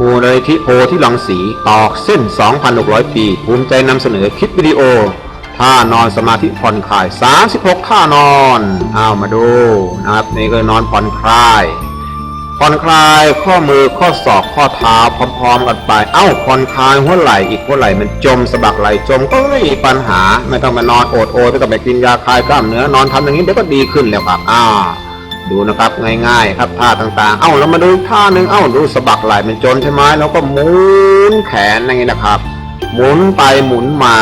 มูลนิธิโพธิลังสีตอกเส้น 2,600 ปีภูมิใจนำเสนอคลิปวิดีโอท่านอนสมาธิผ่อนคลาย 36 ท่านอนเอามาดูนะครับนี่ก็นอนผ่อนคลายผ่อนคลายข้อมือข้อศอกข้อเท้าพร้อมๆกันไป เอ้าผ่อนคลายหัวไหล่อีกหัวไหล่มันจมสะบักไหล่จมก็ไม่มีปัญหา ไม่ต้องมานอนโอดโอยไม่ต้องไปกินยาคลายกล้ามเนื้อนอนทำอย่างนี้เดี๋ยวก็ดีขึ้นแล้วครับอ้า ดูนะครับง่ายๆ ครับท่าต่างๆ เอ้าเรามาดูท่าหนึ่งเอ้าดูสะบักไหล่มันจนใช่ไหมแล้วก็หมุนแขนอย่างนี้นะครับ หมุนไปหมุนมา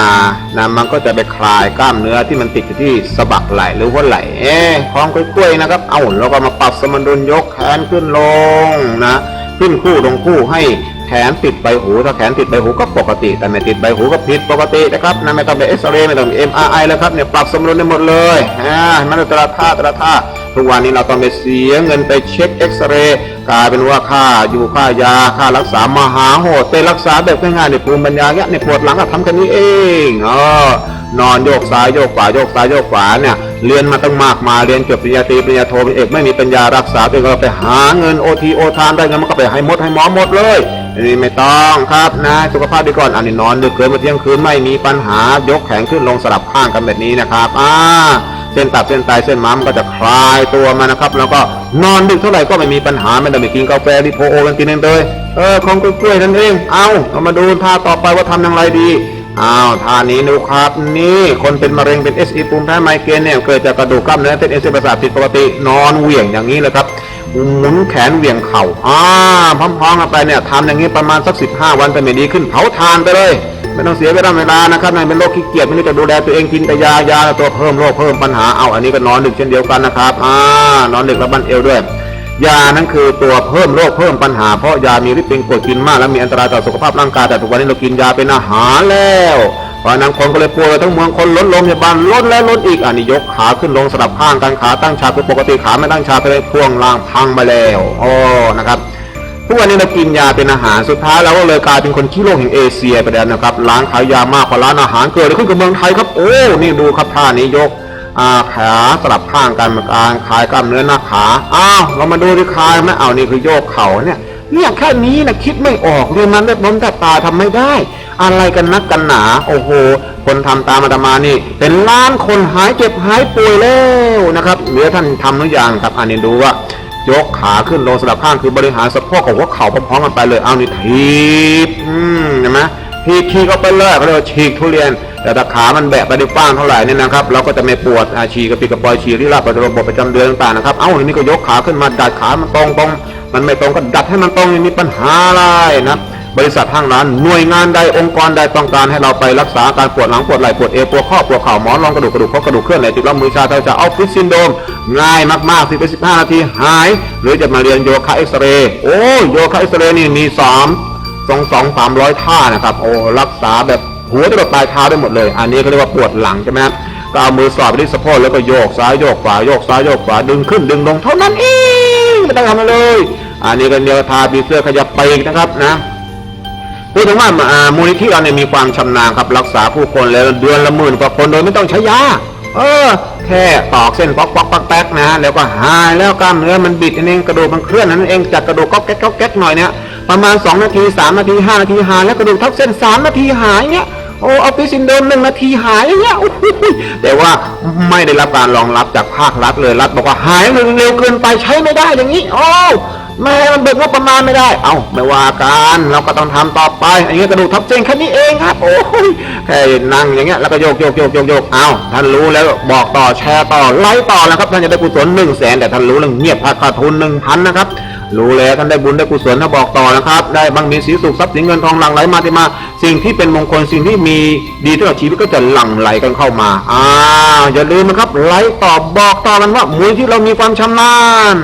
นะมันก็จะไปคลายกล้ามเนื้อที่มันติดอยู่ที่สะบักไหล่หรือหัวไหล่เอ๊ะคล้องกล้วยๆนะครับ เอ้าเราก็มาปรับสมดุลยกแขนขึ้นลงนะขึ้นคู่ลงคู่ให้แขนติดใบหูถ้าแขนติดใบหูก็ปกติ แต่ไม่ติดใบหูก็ผิดปกตินะครับนะไม่ต้องไปเอ็กซเรย์ไม่ต้องเอ็มอาร์ไอแล้วครับเนี่ยปรับสมดุลได้หมดเลยอ่ามันแต่ละท่าแต่ละท่า ทุกวันนี้เราต้องไปเสียเงินไปเช็คเอ็กซเรย์กลายเป็นว่าค่าอยู่ค่ายาค่ารักษามหาโหดไปรักษาแบบง่ายๆในภูมิปัญญาเนี่ยในปวดหลังก็ทำกันนี้เองอ๋อนอนโยกซ้ายโยกขวาโยกซ้ายโยกขวาเนี่ยเรียนมาตั้งมากมาเรียนจบปริญญาตรีปริญญาโทปริญญาเอกไม่มีปัญญารักษาตัวเองก็ไปหาเงินโอทีโอทานได้เงินมันก็ไปให้หมดให้หมอหมดเลยนนี้ไม่ต้องครับนะสุขภาพดีก่อนอันนี้นอนดึกเกินมาเที่ยงคืนไม่มีปัญหายกแขนขึ้นลงสลับข้างกันแบบนี้นะครับอ่า เส้นตับเส้นไตเส้นม้ามนก็จะคลายตัวมานะครับ แล้วก็นอนดึกเท่าไหร่ก็ไม่มีปัญหาไม่ต้องไปกินกาแฟดิโพโอกันกินเองเลยเออของกล้วยนั่นเองเอาเรามาดูท่าต่อไปว่าทำอย่างไรดีอ้าวท่านี้ดูครับ นี่คนเป็นมะเร็งเป็นเอสอีปุ่มแพ้ไมเกรนเนี่ยเกิดจากกระดูกกล้ามเนื้อเส้นเอ็นเส้นประสาทผิดปกตินอนเหวี่ยงอย่างนี้เลยครับหมุนแขนเหวี่ยงเข่าอ่าพร้อมๆกันไปเนี่ยทำอย่างนี้ประมาณสักสิบห้าวันแต่ไม่ดีขึ้นเผาทานไปเลย ไม่ต้องเสียเวลาเวลานะครับนายเป็นโรคขี้เกียจไม่รู้จะดูแลตัวเองกินแต่ยายาตัวเพิ่มโรคเพิ่มปัญหาเอาอันนี้ก็นอนดึกเช่นเดียวกันนะครับอ่านอนดึกแล้วบันเอวด้วยยานั้นคือตัวเพิ่มโรคเพิ่มปัญหาเพราะยามีฤทธิ์เป็นกรดกินมากและมีอันตรายต่อสุขภาพร่างกายแต่ทุกวันนี้เรากินยาเป็นอาหารแล้วเพราะนั้นคนก็เลยป่วยทั้งเมืองคนล้นโรงพยาบาลล้นและล้นอีกอันนี้ยกขาขึ้นลงสลับข้างกันขาตั้งฉากคือปกติขาไม่ตั้งฉากก็เลยพ่วงล่างพังไปแล้วโอ้นะครับ ทุกวันนี้เรากินยาเป็นอาหารสุดท้ายเราก็เลยกลายเป็นคนขี้โรคแห่งเอเชียไปแล้วนะครับร้านขายยามากกว่าร้านอาหารเกิดขึ้นกับเมืองไทยครับ โอ้นี่ดูครับท่านี้ยกอาขาสลับข้างกันมากางคลายกล้ามเนื้อหน้าขาอ้าวเรามาดูที่คลายไหมเอานี่คือโยกเข่าเนี่ยเนี่ยแค่นี้นะคิดไม่ออกเรียนมันได้ล้มแต่ตาทำไม่ได้ อะไรกันนักกันหนา โอ้โห คนทำตามอาตมานี่ เป็นล้านคนหายเจ็บหายป่วยแล้วนะครับเหลือท่านทำหรือยังครับอันนี้ดูว่า ยกขาขึ้นลงสลับข้างคือบริหารสะโพกของหัวเข่าพร้อมๆกันไปเลยเอานี่ทีบอืมเห็นไหมทีบทีก็ไปเลยเขาเรียกว่าฉีกทุเรียน แต่ถ้าขามันแบะไปได้กว้างเท่าไหร่เนี่ยนะครับ เราก็จะไม่ปวดอาชีกกระปิกระปอยฉีกที่ราบระบบประจำเดือนต่างๆนะครับ เอ้านี่ก็ยกขาขึ้นมาดัดขามันตรงตรงๆมันไม่ตรงก็ดัดให้มันตรงไม่มีปัญหาอะไรนะ บริษัทห้างร้านหน่วยงานใดองค์กรใดต้องการให้เราไปรักษาการปวดหลังปวดไหล่ปวดเอวปวดข้อปวดเข่าหมอนรองกระดูกกระดูกข้อกระดูกเคลื่อนไหลติดล้อมือชาเท้าจะเอาฟิตซินโดมง่ายมากๆสิบไปสิบห้านาทีหาย หรือจะมาเรียนโยคะเอ็กซเรย์โอ้โยคะเอ็กซเรย์นี่มีสามสองสองสามร้อยท่านะครับโอ้รักษาแบบหัวจรดปลายเท้าได้หมดเลย อันนี้เขาเรียกว่าปวดหลังใช่ไหมครับก็เอามือสอดไปที่สะโพกแล้วก็โยกซ้ายโยกขวาโยกซ้ายโยกขวาดึงขึ้นดึงลงเท่านั้นเองไม่ต้องทำอะไรเลย อันนี้ก็เรียกว่าทาบีเสื้อขยับไปอีกนะครับนะ พูดถึงว่ามูลนิธิเราเนี่ยมีความชำนาญครับรักษาผู้คนแล้วเดือนละหมื่นกว่าคนโดยไม่ต้องใช้ยาเออ แค่ตอกเส้นป๊อกป๊อกป๊อกแป๊กนะแล้วก็หายแล้วกล้ามเนื้อมันบิดนั่นเองกระดูกมันเคลื่อนนั่นเองจากกระดูกก็แก๊กก็แก๊กหน่อยเนี่ยประมาณ 2 นาที 3 นาที 5 นาทีหายแล้วกระดูกทับเส้น 3 นาทีหายเนี่ยโอ้ออฟฟิศซินโดรมหนึ่งนาทีหายอย่างเงี้ยแต่ว่าไม่ได้รับการรองรับจากภาครัฐเลยรัฐบอกว่าหายเร็วเกินไปใช้ไม่ได้อย่างนี้โอ้ แม่มันเบิกงบประมาณไม่ได้ เอ้าไม่ว่ากันเราก็ต้องทำต่อไปอันนี้กระดูกทับเส้นแค่นี้เองครับโอ้ยแค่นั่งอย่างเงี้ยแล้วก็โยกโยกโยกโยกโยกเอ้าท่านรู้แล้วบอกต่อแชร์ต่อไลค์ต่อแล้วครับท่านจะได้กุศลหนึ่งแสนแต่ท่านรู้เรื่องเงียบขาดทุนหนึ่งพันนะครับรู้แล้วท่านได้บุญได้กุศลถ้าบอกต่อนะครับ ได้บางมีสีสุขทรัพย์สินเงินทองหลั่งไหลมาเทมา สิ่งที่เป็นมงคลสิ่งที่มีดีต่อชีวิตก็จะหลั่งไหลกันเข้ามาอ้าวอย่าลืมนะครับไลค์ตอบอกต่อกันว่ามุ้ยที่เรามีความชำนาญ